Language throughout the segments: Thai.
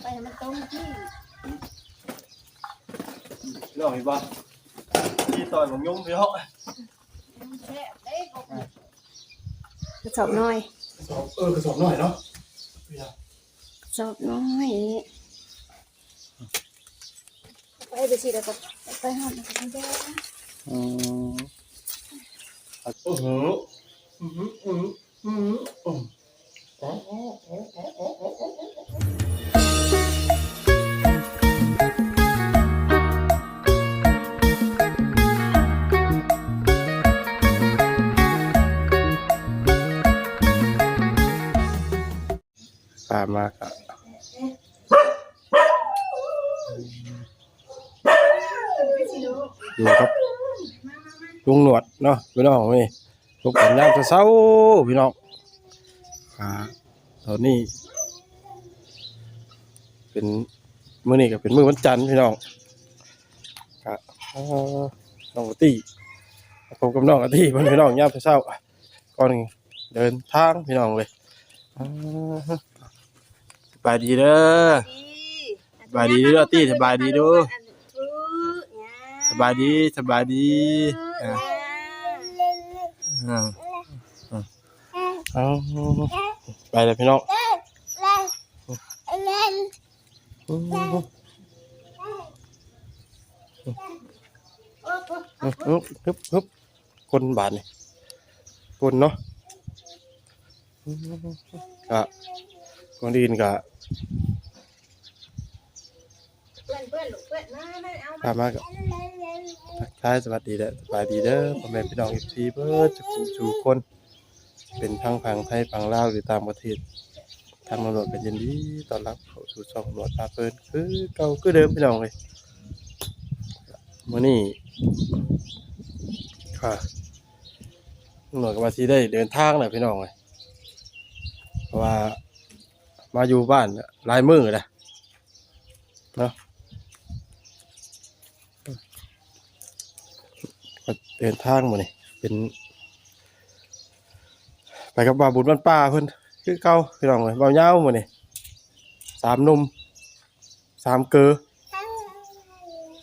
ไปให้มันตรงที่น้องเห็นบ่ที่ต่อยของยุ่งพี่น้องมันแซ่บได้ก็กระสอบน้อยสอบเออกระสอบหน่อยเนาะพี่น้องกระสอบน้อยไปไปสิแล้วก็ไปหาดไปได้อืมโอ้โหอือหืออือหืออือหืออืมอ๋ออ๋ออ๋ออ๋ออ๋ออ๋อ มากอะอยู่ครับลุงหนวดเนาะพี่น้องนี่ทุกคนยามเช้าพี่น้องอ่าตอนนี้ เป็นมื้อนี้ก็เป็นมื้อวันจันทร์พี่น้องก็อ่าน้องกะตี้ผมกับน้องกะตี้เพิ่นพี่น้องยามเช้าก่อนเดินทางพี่น้องเลยอ บายดีเด้อ สบายดีเด้อตี้สบายดีเด้อ สบายดีสบายดีอ่าอ่าอ่าเอาไปเลยพี่น้องฮึบฮึบฮึบฮึบคนบาทนี่คนเนาะกะก่อนดีนกะเพามากทักทายสวัสดีเด้อสบายดีเด้อพ่อแม่พี่น้องอีกทีเบิดจุกจูคน เป็นทั้งพังไทยพังลาวหรือตางประเทศทางตำรวจเป็นยินดีต้อนรับเข้าสู่ช่องตำรวจพาเปินคือเก่าคือเดิมพี่น้องเลยมื่อนี้ค่ะตำรวจก็มาที่ได้เดินทางเลยพี่น้องเลยเพราะว่า มาอยู่บ้านลายมือเลยเนาะเดินทางมานี่เป็น ไปกับบาบุญบ้านป้าเพิ่นคือเก่าพี่น้องเลยเบาเย้าหมดนี่สามนุ่มสามเกอ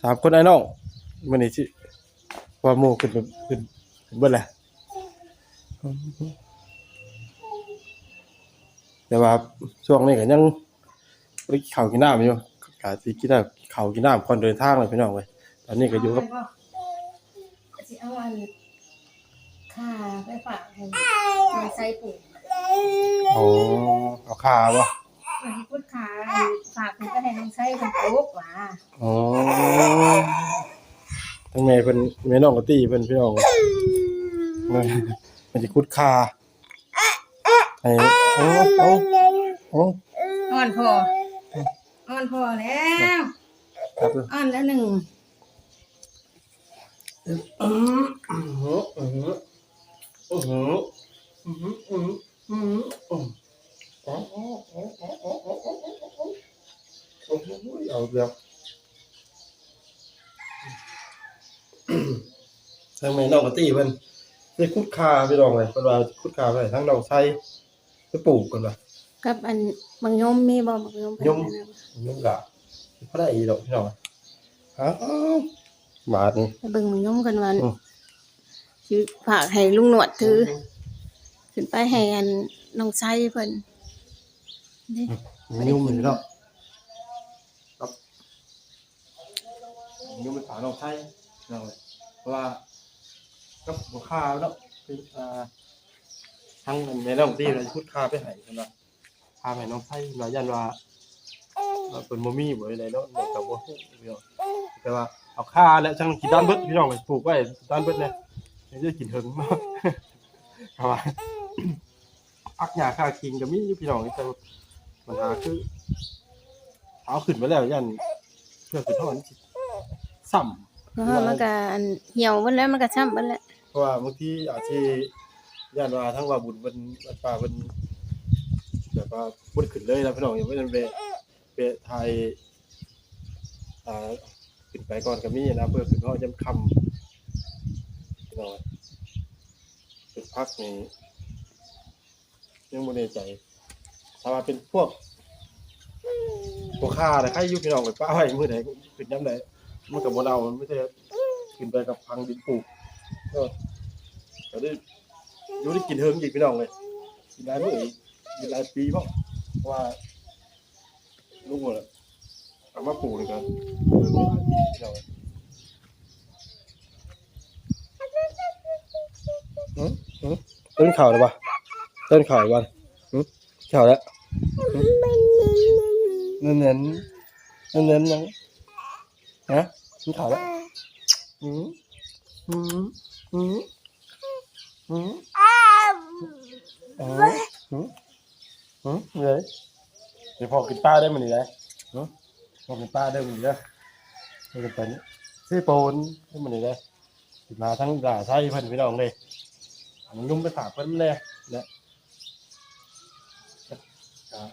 สามคนไอ้น้องมันนี่สิว่าโมขึ้นไปขึ้นขึ้นเบิดแหละ แต่ว่าช่วงนี้ก็ยังบ่ได้กินข้าวกินน้ำอยู่กะสิกินได้ข้าวกินน้ำก่อนเดินทางเลยพี่น้องเลยตอนนี้ก็อยู่กับสิเอาอันค่าไปฝากให้มาใส่ปุ๋ยโอ้เอาข้าวบ่วันที่พุทธขาฝากเพิ่นก็ให้น้องใส่เพิ่นปลูกว่าอ๋อทั้งแม่เพิ่นแม่น้องก็ตีเพิ่นพี่น้องมันมันสิคุดคาให้ โอ้โอ้โอ้อ่อนพออ่อนพอแล้วครับอ่อนแล้วหนึ่งอืมอือหืออือหืออือหืออือหืออือหืออือหืออืออ๋ออ๋ออ๋ออ๋ออ๋ออ๋ออ๋ออ๋อโอ้โหเอาแล้วทั้งแม่น้องก็ตีเพิ่นได้คุดคาพี่น้องเลยเพิ่นว่าคุดคาไปทั้งน้องไส้ ไปปลูกกันว่ะกับอันบางยมมีบ่บางยมยมยุ่งกะพอได้อีดอกพี่น้องฮะบาทนี่ไปเบิ่งบางยมกันวันอืมสิฝากให้ลุงหนวดถือขึ้นไปให้อันน้องไส้เพิ่นเด้มันยุ่งเลยเนาะครับยุ่งเป็นฝาน้องไทยน้องเลยเพราะว่าก็หัวข้าวเนาะเป็นอ่า ทั้งแม่น้องตีเราพูดข้าไปให้ใช่ไหมข้าให้น้องไทยมายันว่าว่าเป็นโมมี่บ่อะไรเนาะมันกับว่าพี่น้องแต่ว่าเอาข้าและช่างกินด้านเบิดพี่น้องเลยปลูกไว้ด้านเบิดเนี่ยไม่ได้กินเถิงมากครับว่าพักยาค่ากินก็มีอยู่พี่น้องแต่ว่าปัญหาคือเอาขึ้นมาแล้วยันเพื่อขึ้นเท่านั้นสิซ้เพราะว่ามันก็อันเหี่ยวเบิดแล้วมันก็ช้ำเบิดแล้วำเพราะว่าบางทีอาจจะ ยันว่าทั้งว่าบุญเป็นวัดป่าเป็นแบบว่าบุญขึ้นเลยแล้วพี่น้องยังไม่ได้ไปไปไทยอ่าขึ้นไปก่อนก็มีนะเพื่อขึ้นเท่าจำคำพี่น้องเป็นพักนี่ยังไม่แน่ใจถ้าว่าเป็นพวกบ่ค่าแต่ใครยู่พี่น้องไปป้าไว้มื้อใดขึ้นยามใดมันก็บ่เอามันไม่ได้ขึ้นไปกับพังดินปลูกเออก็ได้ อยู่ได้กินเฮิงอีกพี่น้องเลยกินหลายมื้ออีกกินหลายปีเพราะว่าลุงว่าเอามาปลูกเลยกันพี่น้องหืมหืมต้นข่าวหรือปะต้นข่าวหรือปะหืมข่าวแล้วเน้นเน้นเน้นเน้นยังฮะกินข้าวแล้วอืมอืมอืมอืม อ๋ออืมอืมเลยเดี๋ยวพอกินป้าได้มันนี่เลยอืมพอกินป้าได้มันนี่เลยไม่จำเป็นซื้อโปนได้มันนี่เลยกินมาทั้งด่าใช่เพิ่นพี่น้องเลยมันลุ่มไปฝากเพิ่นเลยเนี่ยอ่า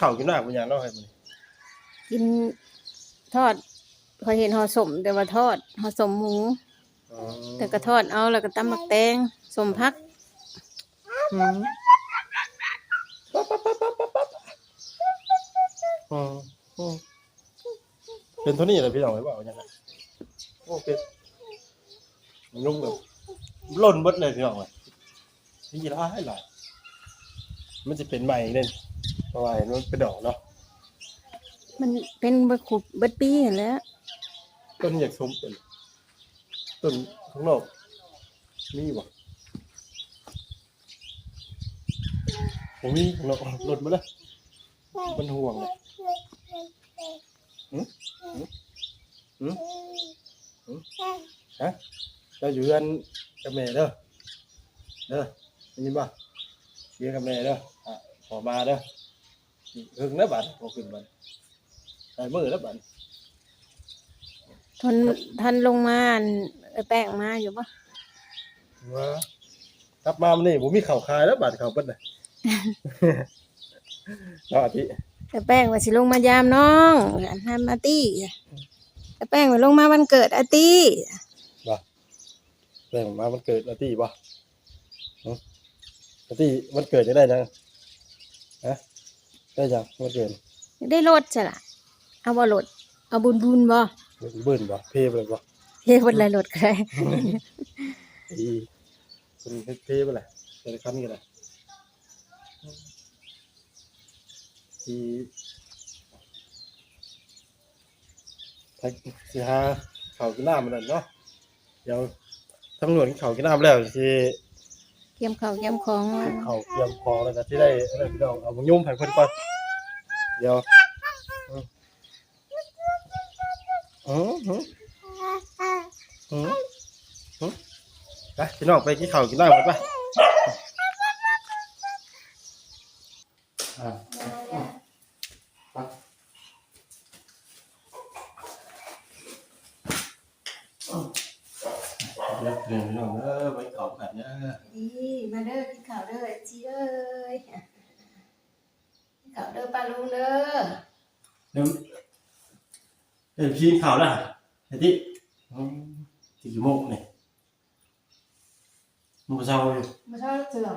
ข้ากินหน้าป็นอย่าเล่าให้มันกินทอด พอยเห็นห่อสมแต่ว่าทอดห่อสมหมูแต่ก็ทอดเอาแล้วก็ตำหมักแตงสมพักอืมอืมอืมเป็นเท่านี้เลยพี่น้องไหมเปล่าอย่างไรโอเคมันนุ่มแบบล่นเบดเลยพี่น้องเลยนี่ละให้หลายมันจะเป็นใหม่เลยเพราะว่าเห็นมันเป็นดอกเนาะมันเป็นเบิดขุบเบิดปีนั่นแหล้ว ต้นอยากชมเป็นต้นข้างนอกมีบ่ผมมีข้างนอกหล่นมาเลยมันห่วงเลยหืมหืมหืมหืมฮะเราอยู่กันกับแม่เด้อเด้อได้ยินป่ะเรียนกับแม่เด้ออะขอมาเด้อหึงแล้วบัดพอขึ้นบัดใส่มือแล้วบัด ทนทันลงมาอันไอ้แป้งมาอยู่ปะว่ากลับมามันนี่ผมมีข่าวคายแล้วบาดข่าวเปิ้ลน่ะเนาะอาทิไอ้แป้งว่าสิลงมายามน้องอันนั้นมาตี้ไอ้แป้งว่าลงมาวันเกิดอาตี้เรื่องมามันเกิดอาทิป่ะหึอาทิมันเกิดจะได้ยังฮะได้ยังมันเกิดได้รถใช่ล่ะเอาบ่รถเอาบุญบุญบ่ เบิ่นป่ะเพไปเลยป่ะเฮ้ยวันไรรถก็ได้อีเป็นเพไปเลยเป็นคันกันเลยทีถ้าสิหาข่าวกินน้ำมันนั่นเนาะเดี๋ยวตำรวจกินข่าวกินน้ำแล้วสิเตรียมข้าวเตรียมของเขาเตรียมของแล้วก็ที่ได้อะไรพี่น้องเอามายุ่มให้เพิ่นก่อนเดี๋ยว อือหือหือหือไปพี่น้องไปกินข้าวกินน้ำกันไปอ่าไปเดี๋ยวเดี๋ยวพี่น้องเออไปขอบกันเนอะ ดีมาเด้อกินข้าวเด้อจีเอ้ยกินข้าวเด้อปลาลุงเด้อ เดี๋ยว เดี๋ยวพี่ข่าวนะไอ้ที่อืมที่กี่โมงเนี่ยมึงไปเช้าอยู่มาชอบเสือ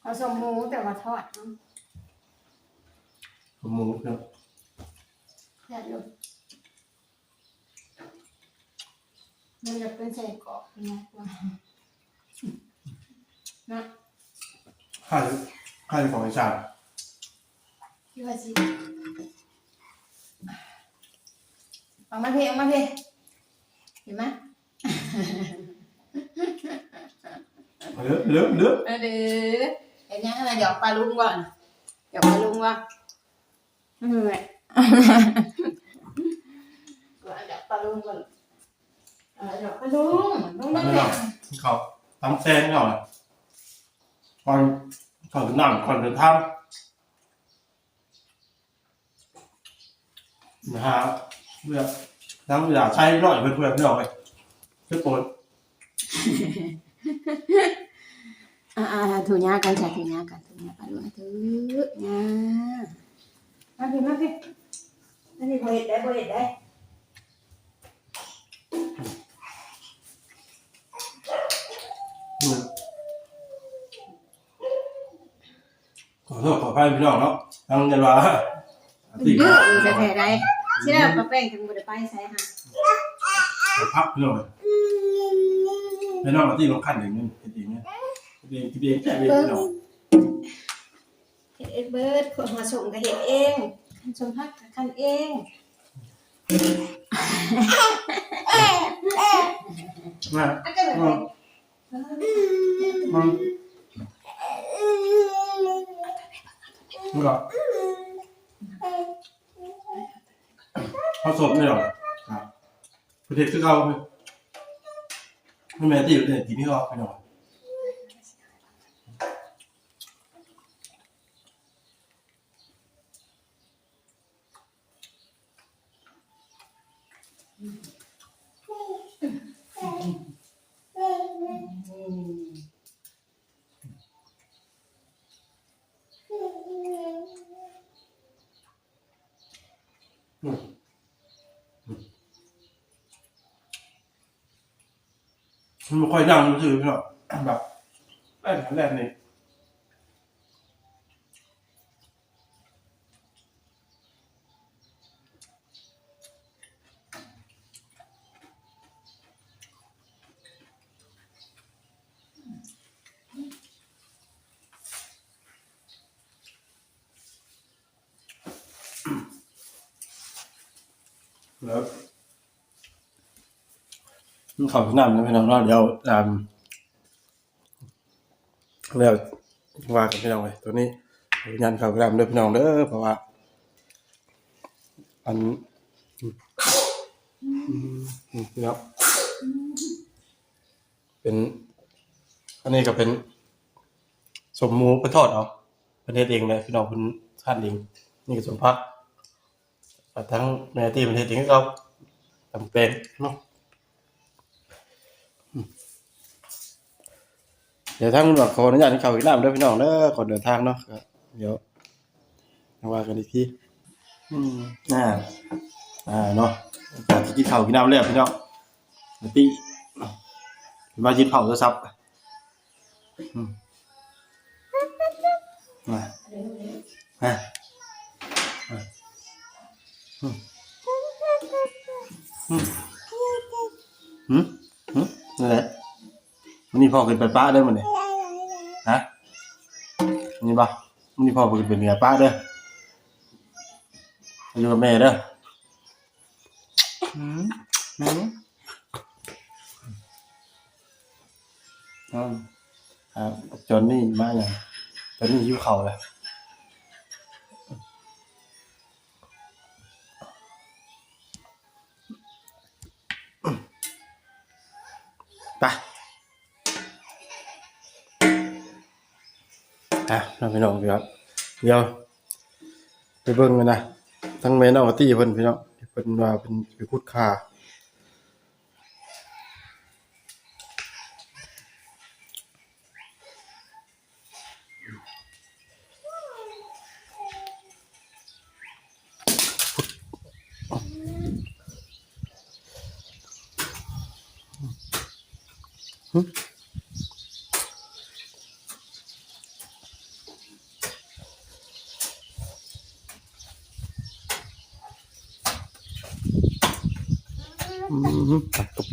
เอาสมหมูแต่ว่าทอดเนาะผมหมูเนาะอยากอยู่มันจะเป็นใส่กรอบนะว่านะ ข้าวข้าวของไอ้ชาติพี่ว่าสิเอามาเทเอามาเทเห็นไหมเลือเลือเลือเออเด้อเห็นยังอะไรหยอกปลาลุงก่อนหยอกปลาลุงก่อนอืมแหละก่อนหยอกปลาลุงก่อนเออหยอกปลาลุงลุงนั่นไม่แหหรละอกเขาทำแซงเขาอะก่อน ก่อนนั่งก่อนเดินทางนะฮะเพื่อน้ำอย่าใช้หน่อยเพื่อนเพื่อนไม่ออกเลยเพื่อโปรดอ่าถูยากันใช่ถูยากันถูยากันลุงถูยามาพี่มาพี่อันนี้บ่เห็ดได้บ่เห็ดได้ อโทษขออภัยพี่น้องเนาะทางยันว่าติเยอะอยู่แท้ๆได้เชื่อป้าแป้งถึงบ่ได้ไปใส่หาพักพี่น้องพี่น้องที่ลงขั้นอย่างนี้เองเนี่ยเองที่เองแค่เองพี่น้องเฮ็ดเอ็ดเบิร์ดคนมาส่งก็เฮ็ดเองสมพักก็คันเองนะอัน ก็แบบนี้มันมันก็เขาสดไม่หรอกครับประเทศคือเขาไม่แม้ที่อยู่ในที่นี่ก็ไปหน่อย มันไม่ค่อยดังรู้สึกพี่น้องแบบแรกแรกนี่แล้ว มันเขาที่น้ำนะพี่น้องเนาะเดี๋ยวตามแล้วว่ากันพี่น้องเลยตัวนี้ยันเขาที่น้ำด้วยพี่น้องเด้อเพราะว่าอันพี่น้องเป็น อันนี้ก็เป็น สมมูไปทอดเอาประเทศเองเลยพี่น้องคุณท่านเองนี่ก็สมพัก và thằng mẹ tìm thì tiếng không tầm tên đúng không Ừ. ดี๋ยวทางบอกขออนุญาตให้เขาอีกน้ำด้วยพี่น้องเด้อก่อนเดินทางเนาะก็เดี๋ยวมาว่ากันอีกทีอืมอ่าอ่าเนาะจากที่กินข้าวกินน้ำแล้วพี่น้องปีมายินเผาโทรศัพท์อืมมา พ่อขึ้นไปป้าเด้อมันนี่ฮะนี่บ่มันนี่พ่อขึ้นไปเหนือป้าเด้ออยู่กับแม่เด้อหืมหืมอืมครับจนนี่มาอย่างจนนี่หิวเข่าวเลย อะน้องพี่น้องครับ เดี๋ยวไปเบิ่งกันนะทั้งแม่น้องตี้เพิ่นพี่น้องเพิ่นว่าเพิ่นไปขุดคาอื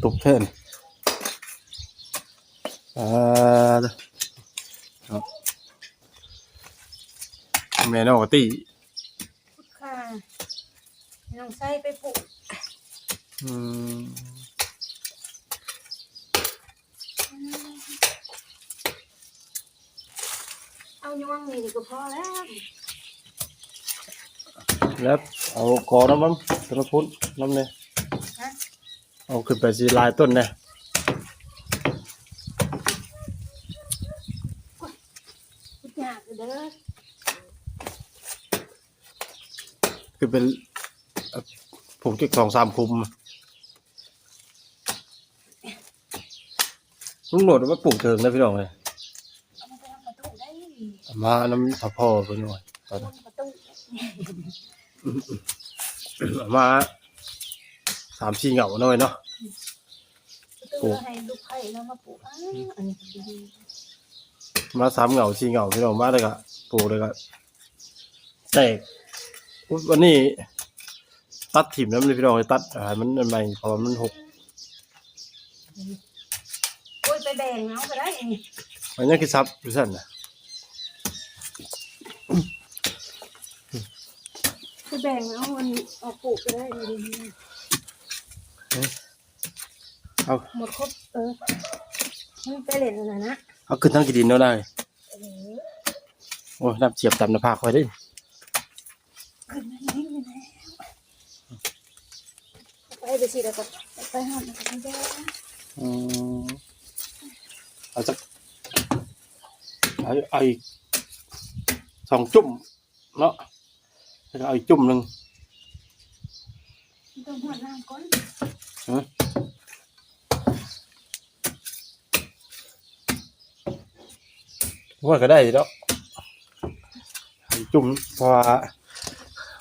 ม ตุบๆแท่นอ่าเด้อครับแม่น้องกับตี้ค่ะน้องใส่ไปปลูกอืมเอาย่วงนี่ก็พอแล้วแล้วเอากอน้ำมันต้นพุทธน้ำเนี่ยฮะ เอาขึ้นไปสีลายต้นเนี่ยพุทธาเด้อคือเป็นเอ่อผมเก็บสองสามคุมลุงโหลดว่าปลูกเถิงนะพี่น้องเลยเอามาไปทำประตูได้เอามาน้ำสะพอไปหน่อยตอนทำประตูเอามา สามสี่เหงาหน่อยเนาะปลูกให้ลูกไผ่แล้วมาปลูกอ้าอันนี้ดีมาสามเหงาสี่เหงาพี่น้องมาเลยก็ปลูกเลยก็แตกอุ๊ยวันนี้ ตัดถิ่มแล้วมันพี่น้องให้ตัดอ่ามันมันใหม่เพราะว่ามันหกโอ้ยไปแบ่งเอาก็ได้อันนี้มันยังคิดซับอยู่สั่นนะไปแบ่งเอามันออกปลูกก็ได้ดี เอาหมดครบเออมันไปเล่นนะนะเอาขึ้นทั้งกี่ดินเนาะได้เออโอ้ยน้ำเจียบตามหน้าผากคอยได้ขึ้นมานี่เลยนะไปไปสิแล้วก็ไปหามันก็ได้อืมเอาสักเอาเอาอีกสองจุ่มเนาะแล้วก็เอาอีกจุ่มหนึ่งต้องหัวน้ำก่อนฮะ ว่าก็ได้อยู่แล้วเอาอีกจุ่มเพราะว่า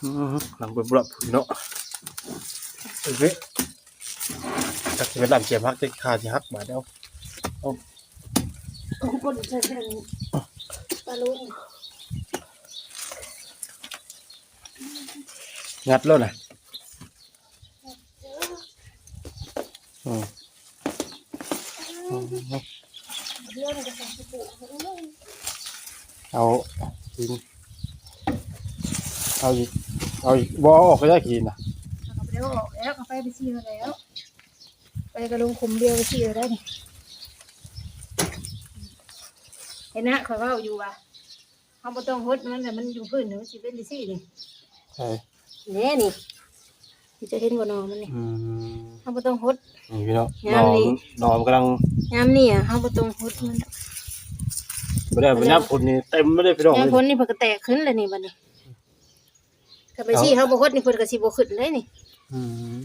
อืมหลังเปิดบุหรี่เนาะเอ้ยเว้ยจักสิเป็นลำเจียมฮักจะคาสิฮักบาดเดียวของคนใช้เป็นปลาลุงงัดแล้วนะ อืมอืมเรื่องมันจะใส่ปลูกเขาเลยเอากินเอาอีกเอาอีกบอออกก็ได้กินนะเอาไปแล้วออกแล้วเอาไปไปซีแล้ว ไปกระลุงคุมเดียวไปซีได้นี่เห็นนะคอยว่าอยู่ว่าเขาบ่ต้องฮดมันแต่มันอยู่พื้นมันสิเป็นดิซี่นี่ใช่แน่นี่ที่จะเห็นว่านอมันนี่อืม เขาบ่ต้องฮดนี่พี่น้องนงามอดีมนอมกำลังยามนี่อะเขาบ่ต้องฮดมันไม่ได้ไม่นับคนนี่เต็มไม่ได้พี่น้องยามเลยพ้นนี่เพิ่นก็แตกขึ้นเลยนี่บัดนี้ถ้าไปซี่เขาบ่ฮดนี่เพิ่นก็สิบ่ขึ้นเลยนี่ อืม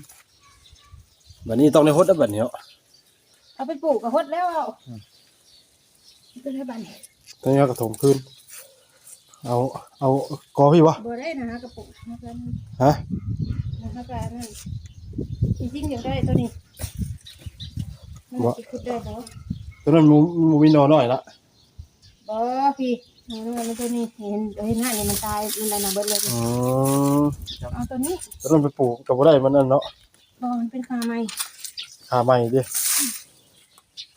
วันนี้ต้องได้ฮดแล้วแบบนี้เนาะเอาไปปลูกก็ฮดแล้วเอาเป็นให้บัดนี้ตอนนี้เอากระถงขึ้น เอาเอากอพี่วะบ่ได้นะฮะกระปุกนะกันฮะนะฮะกันนั่น จริงๆอยากได้ตัวนี้มันสิขุดได้บ่ตอนนั้นมูมูมีนอน้อยละบ่พี่เอามันตัวนี้เห็นเห็นหน้านี่มันตายมันได้มาเบิดเลยอืมเอาตัวนี้ตอนนั้นไปปลูกกับบ่ได้มันนั่นเนาะบ่มันเป็นคาใหม่ขาใหม่ดิ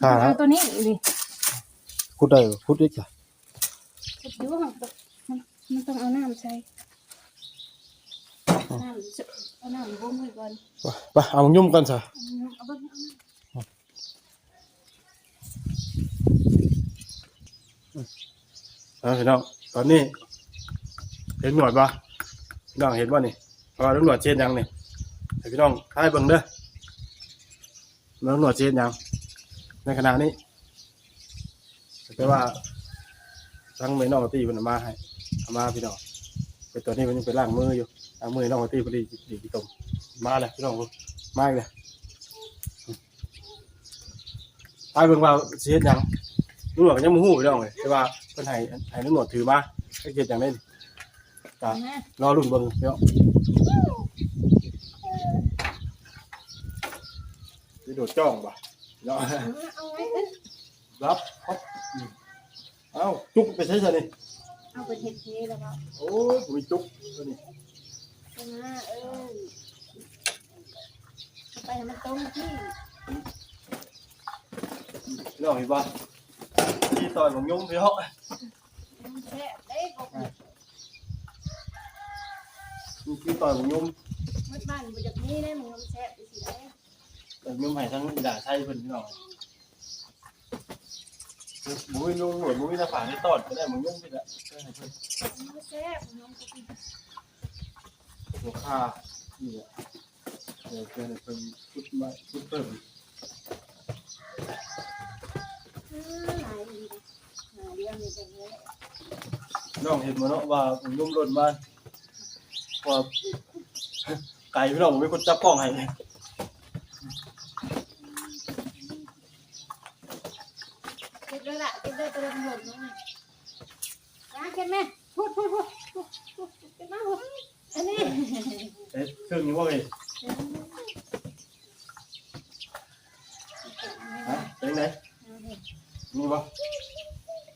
ขาเอาตัวนี้ดิพูดได้พูดอีกจ้ะขุดอยู่มันมันต้องเอาน้ำใส่ น้ำเอาน้ำบ่มไว้ก่อนไปเอายุ่มกันซะเอาเบิ่งเอาเอาพี่น้องตอนนี้ เห็นหนวดปะพี่น้องเห็นป่ะนี่พอตำรวจเช็ดยังนี่ให้พี่น้องท้ายเบิ่งเด้อแล้วตำรวจเช็ดยังในขณะนี้แต่ว่าทั้งเมนองตีมันเอามาให้เอามาพี่น้องเป็นตัวนี้มันยังเป็นล่างมืออยู่ ล่างมือน้องตีพอดีดีกี่ตมมาเลยพี่น้องมาอีกเลยท้ายเบิ่งว่าเช็ดยังตำรวจก็ยังมูหูพี่น้องเลยแต่ว่าเพิ่นให้ให้ตำรวจถือมาให้เก็บอย่างนี้ก็นะรอรุ่นเบิ่งพี่น้องสิโดดจ้องบ่เนาะเอาไว้ขึ้นรับครับอืมเอ้าจุกไปใช้ซะนี่เอาไปเฮ็ดเทแล้วก็โอ้ยมีจุกตัวนี้เอา มาเออเอาไปให้มันตรงที่พี่น้องเห็นบ่ที่ต่อยของยงพี่น้องมันแซ่บเด้บอกมีที่ต่อยของยงมันบ้านบ่จากนี้ได้มึงมันแซ่บไปสิได้แต่ยงให้ทั้งด่าไทยเพิ่นพี่น้องบุ้ยนุ่งหนวดบุ้ยหน้าผากให้ตอดก็ได้มึงยงพี่ละให้เพิ่นมันแซ่บน้องก็กิน หัวค่านี่แหละเดี๋ยวเพื่อนเพิ่มพุดมาพุดเพิ่มอืมหลายดีหาเรื่องนี่เป็นเยอะน้องเห็นมาเนาะว่าผมยุ่มรถบ้านว่าไก่พี่น้องผมเป็นคนจับกล้องให้เลยเก็บเลยล่ะเก็บเลยตัวตำรวจน้องนะเก็บแม่พูดพูดพูดพูดพูดเก็บมาพูดอันนี้ เอ๊ะเครื่องนี้ว่าไงฮะเป็นไงมีบ่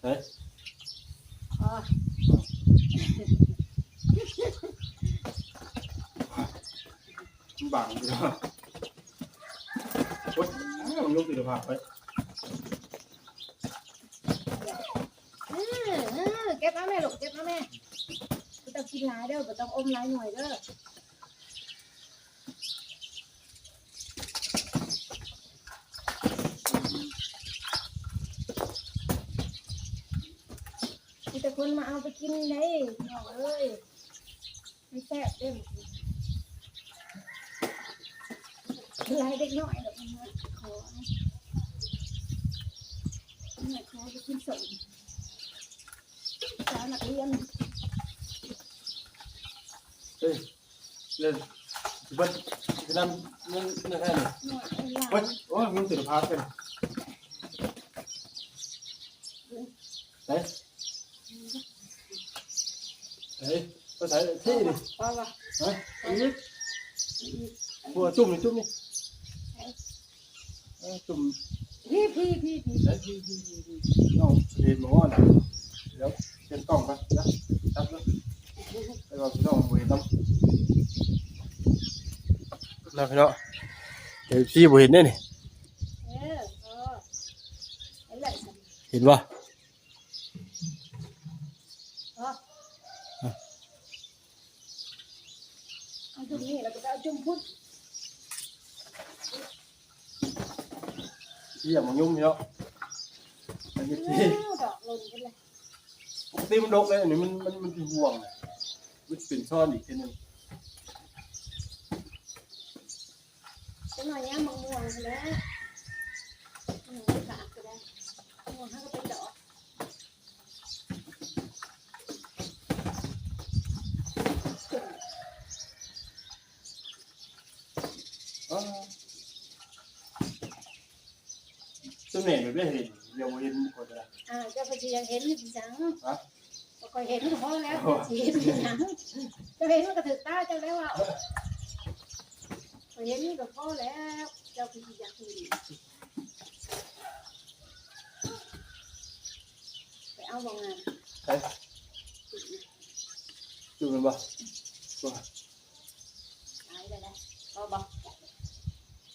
เฮ้ยอ๋อมันบังอยู่เนาะโอ๊ยอ้าวมันลุกติดภาพไปเออเออเก็บเอาแม่ลูกเก็บเอาแม่บ่ต้อง กินหลายเด้อบ่ต้องอมหลายหน่วยเด้อมีแต่คนมาเอาไปกินได้น้องเอ้ยไม่แซ่บเด้อหลายเด็กน้อยดอกมันขอแม่ขอไปกินสมสาวนักเรียน เฮ้ย เล่นสิเบิ้ลสินั่นนั่นนั่นแค่นี้หน่อยหลาโอ๊ยนโอ้ยมันติดภาพกันเฮ้ยเฮ้ยภาษาที่ดิว่าว่าเฮ้ยอีกบัวจุ่มนี่จุ่มนี่เอ้ยจุ่มพี่พี่พี่พี่เฮ้ยพี่พี่พี่พี่น้องเรียนหมอน่ะเดี๋ยวเป็นกล้องไปนะจับเลย ไปว่าพี่น้องเวรน้ำนะพี่น้องเดี๋ยวพี่บ่เห็นแน่นี่เออเออไอ้เลยสันเห็นบ่เออเอาตรงนี้แล้วก็เอาจุ่มพุทธพี่อย่ามายุ่งเนาะอันนี้ที่ดอกหล่นกันเลยปกติมันดกเลยอันนี้มันมันมันเป็นห่วง มันเป็นซ่อนอีกทีหนึงจะหน่อยนี้มะม่วงกันแล้วมะม่วงกาดก็ได้มะม่วงเขาก็เป็นดอกอ๋อสมัยแบบนี้เห็นเดี๋ยวบ่เห็นคนละอ่าเจ้าพอดียังเห็นอยู่จัง ฮะ ก็เห็นก็พอแล้วสิเห็นจังจะเห็นมันก็ถือตาเจ้าแล้วอะเห็นก็พอแล้ว เจ้าพอดีอยากเห็นไปเอาบางงานใช่ดูมันบ่บ่หายเลยนะพอบอก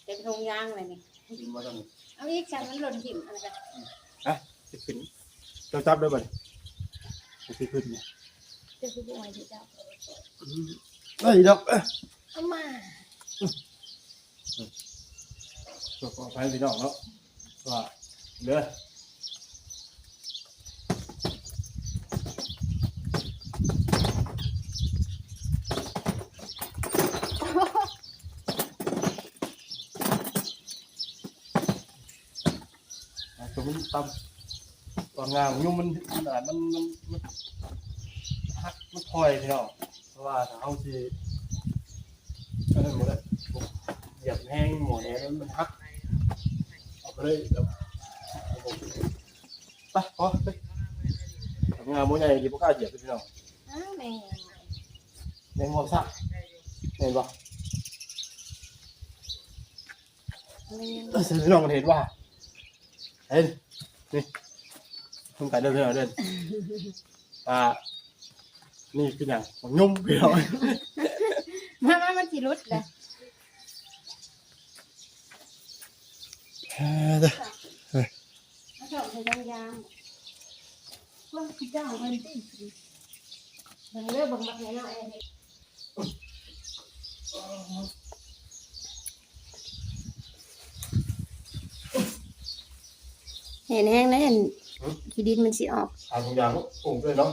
เต็มทงยางเลยนี่ดูมาทางนี้เอาอีกฉันมันหล่นหิมอะไรกันสิขึ้นเจ้าจับได้บ่นี่ สิขึ้นเนี่ยเจ้าคือบุ้งไอ้เจ้าได้ดอกเอ้ยเอามาตัวขอไปพี่น้องเนาะว่าเด้ออะ ตัวมันงามยุ่งมันมันอะมันมันมันหักมันพลอยพี่น้องเพราะว่าถ้าเอาสิอันนั้หมดเลยเหยียบแห้งหมดแล้วมันหักเอาไปเลยแบบไปพอไปทำงานมื้อใหญ่ดีพวกกล้าเหยียบไปพี่น้องอ้าวแม่ในหัวซะเห็นปะแม่เออพี่น้องเห็นว่าเห็นนี่ ทำการเดินเดินเดินอ่านี่คืออย่างของยุ่มพี่น้องมามามันสิรุดเลยเออเด้อมาชอบใช้ยางยางว่าเจ้ามันตีบางเรื่องบางแบบนี้หน่อยเห็นแห้งแล้วเห็น ขี้ดินมันสิออกทำทุกอย่างโอ้ด้วยเนาะ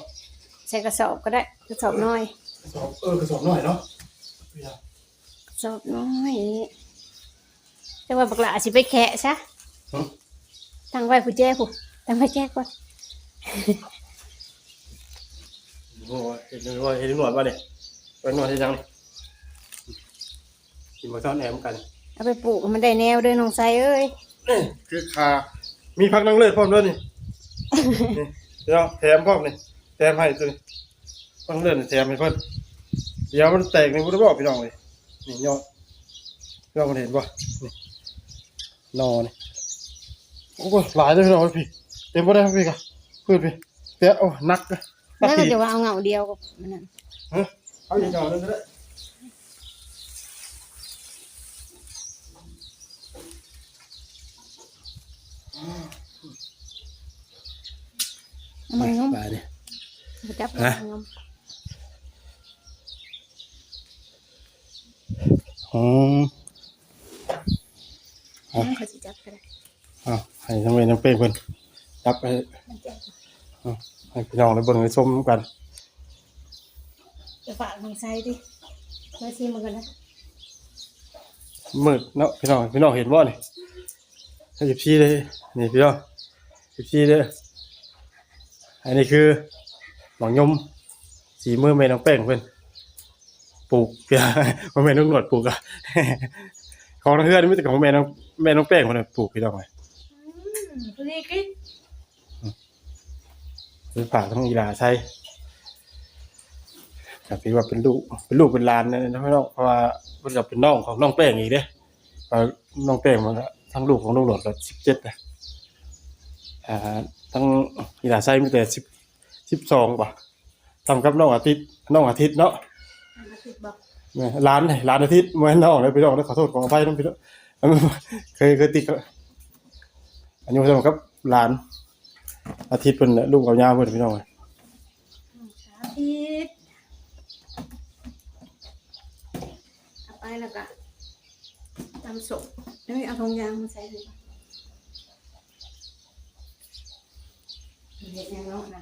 ใส่กระสอบก็ได้ กระสอบน้อย กระสอบเออกระสอบหน่อยเนาะกระสอบน้อยแต่ว่าบักหลาสิไปแคะซะตั้งไว้ผู้แจ้ผู้ตั้งไว้แจ้ก่อนโอ้ยเห็นหน่วยเห็นหน่วยป่ะเนี่ยเป็นหน่วยที่ยังนี่กินมาซ้อนแหนมกันเอาไปปลูกมันได้แนวเด้อน้องไซเอ้ยคือคามีพักนั่งเลือดพร้อมด้วยนี่ นี่เดี๋ยวแถมพร้อมนี่แถมให้ตัวนี้พักนั่งเลือดนี่แถมให้เพิ่นเดี๋ยวมันแตกนี่บ่ได้บอกพี่น้องเลยนี่ยอดยอดมันเห็นป่ะนี่นอนี่โอ้ยหลายเลยพี่น้องพี่เต็มไปได้ครับพี่กะพืชพี่เตะโอ้นักนะนักแล้วก็ขี่จะว่าเอาเงาเดียวกับมันนั่นฮะเอาอย่างเดียวเลยก็ได้เอา มันงมไปดิบ่จับฮะงมอืมมันเขาสิจับก็ได้เอ้าวให้ทั้งเวรทั้งเป้งเพิ่นจับไปมันจับให้พี่น้องได้เบิ่งได้ชมกันจะฝากมึงใส่ดิมาชิมมันกันนะมืดเนาะพี่น้องพี่น้องเห็นบ่นี่ให้สิบสี่เลยนี่พี่น้องสิบสี่เด้อ อันนี้คือหมองยมสีมือแม่น้องแป้งเพิ่นปลูกเพื่อว่าแม่น้องหนวดปลูกอะของเฮือนนี่มีแต่ของแม่น้องแม่น้องแป้งเพิ่นนะปลูกพี่น้องไว้พอดีกินเป็นฝากทั้งอีหลาใช้ก็ถือว่าเป็นลูกเป็นลูกเป็นหลานนะพี่น้องเพราะว่าเพิ่นก็เป็นน้องของน้องแป้งอีกเด้เพราะน้องแป้งมันก็ทั้งลูกของน้องหนวดก็17นะอ่า ทั้งอีหลาไส้มีแต่สิบสิบสองป่ะทำกับน้องอาทิตย์น้องอาทิตย์เนาะมาติดบอกแม่ร้านไหนร้านอาทิตย์ไม่น้องเลยพี่น้องเลยขอโทษขออภัยน้องพี่น้องเคยเคยติดกับอันนี้ผมทำกับร้าน อาทิตย์เป็นน่ะลูกกับยาเพื่อนพี่น้องเลยสาธิตเอาไปแล้วก็ตำสุกแล้วเอาทงยางมาใส่เลย เห็ดยังเนาะนะ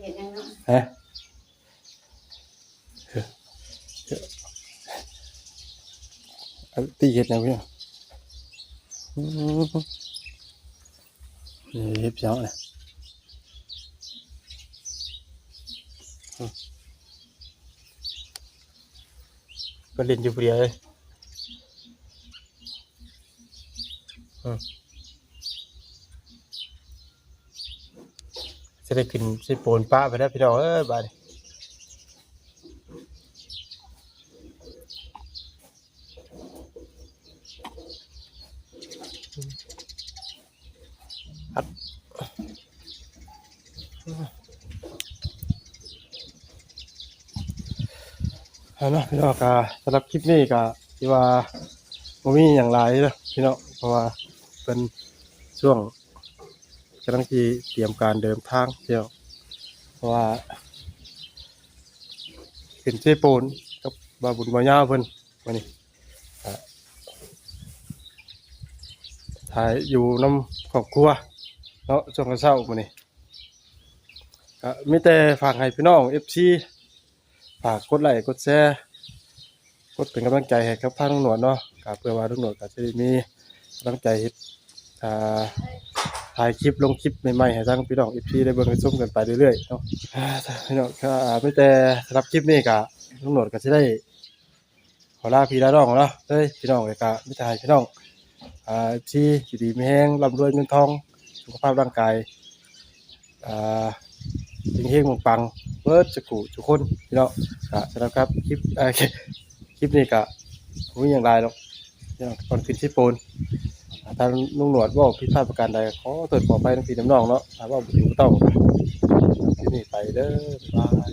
เห็ดยังเนาะฮะเอาตีเห็ดนะพี่น้องอืมนี่เห็ดเพียงเลยก็เล่นอยู่เปรียเลยอืมจะ ได้กินสิโปนป้าไปได้วพี่น้องเอ้ยบาดนี้ครับเอาเนาะพี่น้องก็สำหรับคลิปนี้ก็ที่ว่าบ่มีอย่างไรเด้อพี่น้องเพราะว่าเป็นช่วง กำลังที่เตรียมการเดินทางเที่ยวเพราะว่าขึ้นเชโปนกับบาบุญบายาเพิ่นวันนี้ก็ถ่ายอยู่น้ำครอบครัวเนาะช่วงเช้ามื้อนี้ก็มีแต่ฝากให้พี่น้อง FC ฝากกดไลค์กดแชร์กดเป็นกำลังใจให้กับทางลุงหนวดเนาะก็เพื่อว่าลุงหนวดก็จะได้มีกำลังใจเฮ็ดอ่า ถ่ายคลิปลงคลิปใหม่ๆให้ทางพี่น้อง FC ได้เบิ่งได้ชมกันไปเรื่อยๆเนาะอ่าพี่น้องก็ไม่แต่สำหรับคลิปนี้ก็ลุงหนดก็สิได้ขอลาพี่ลาน้องเนาะเฮ้ยพี่น้องก็ไมีแต่ให้พี่น้องอ่า FC อยู่ดีมีแฮงร่ำรวยเงินทองสุขภาพร่างกายอ่าเฮงๆปังเบิร์ดจะกูทุกคนพี่น้องก็สำหรับครับคลิปเอ่อคลิปนี้ก็ผมมีอย่างไรหรอกพี่น้องก่อนขึ้นที่โปน ทางลุงหนวดว่าพิดพลาดประการใดขอตรวจขอไปทั้งพี่น้ำน้องเนาะถามว่าอยู่บ่ต้องคลิปนี้ไปเด้อบ๊ายบาย